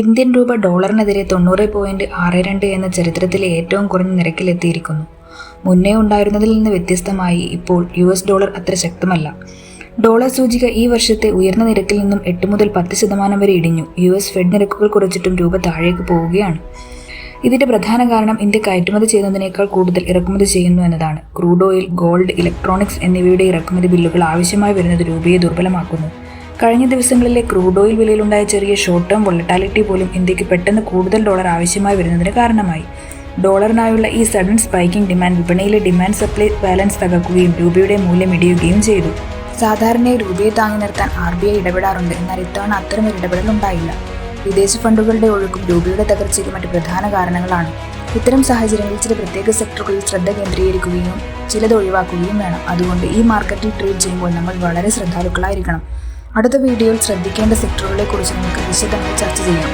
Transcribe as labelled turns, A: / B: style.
A: Indian രൂപ ഡോളറിനെതിരെ തൊണ്ണൂറ് point ആറ് രണ്ട് എന്ന ചരിത്രത്തിലെ ഏറ്റവും കുറഞ്ഞ നിരക്കിലെത്തിയിരിക്കുന്നു. മുന്നേ ഉണ്ടായിരുന്നതിൽ നിന്ന് വ്യത്യസ്തമായി ഇപ്പോൾ യു എസ് ഡോളർ അത്ര ശക്തമല്ല. ഡോളർ സൂചിക ഈ വർഷത്തെ ഉയർന്ന നിരക്കിൽ നിന്നും എട്ട് മുതൽ പത്ത് ശതമാനം വരെ ഇടിഞ്ഞു. യു എസ് ഫെഡ് നിരക്കുകൾ കുറച്ചിട്ടും രൂപ താഴേക്ക് പോവുകയാണ്. ഇതിന്റെ പ്രധാന കാരണം ഇന്ത്യ കയറ്റുമതി ചെയ്യുന്നതിനേക്കാൾ കൂടുതൽ ഇറക്കുമതി ചെയ്യുന്നു എന്നതാണ്. ക്രൂഡ് ഓയിൽ ഗോൾഡ് ഇലക്ട്രോണിക്സ് എന്നിവയുടെ ഇറക്കുമതി ബില്ലുകൾ ആവശ്യമായി വരുന്നത് രൂപയെ ദുർബലമാക്കുന്നു. കഴിഞ്ഞ ദിവസങ്ങളിലെ ക്രൂഡ് ഓയിൽ വിലയിലുണ്ടായ ചെറിയ ഷോർട്ട് ടേം വൊളറ്റാലിറ്റി പോലും ഇന്ത്യയ്ക്ക് പെട്ടെന്ന് കൂടുതൽ ഡോളർ ആവശ്യമായി വരുന്നതിന് കാരണമായി. ഡോളറിനായുള്ള ഈ സഡൻ സ്പൈക്കിംഗ് ഡിമാൻഡ് വിപണിയിലെ ഡിമാൻഡ് സപ്ലൈ ബാലൻസ് തകർക്കുകയും രൂപയുടെ മൂല്യം ഇടിയുകയും ചെയ്തു. സാധാരണയായി രൂപയെ താങ്ങി നിർത്താൻ ആർ ബി ഐ ഇടപെടാറുണ്ട് എന്നാൽ ഇത്തവണ അത്തരമൊരു ഇടപെടൽ ഉണ്ടായില്ല. വിദേശ ഫണ്ടുകളുടെ ഒഴുക്കും രൂപയുടെ തകർച്ചയ്ക്ക് മറ്റ് പ്രധാന കാരണങ്ങളാണ്. ഇത്തരം സാഹചര്യങ്ങളിൽ ചില പ്രത്യേക സെക്ടറുകളിൽ ശ്രദ്ധ കേന്ദ്രീകരിക്കുകയും ചിലത് ഒഴിവാക്കുകയും വേണം. അതുകൊണ്ട് ഈ മാർക്കറ്റിൽ ട്രേഡ് ചെയ്യുമ്പോൾ നമ്മൾ വളരെ ശ്രദ്ധാലുക്കളായിരിക്കണം. അടുത്ത വീഡിയോയിൽ ശ്രദ്ധിക്കേണ്ട സെക്ടറുകളെ കുറിച്ച് നമുക്ക് വിശദമായി ചർച്ച ചെയ്യാം.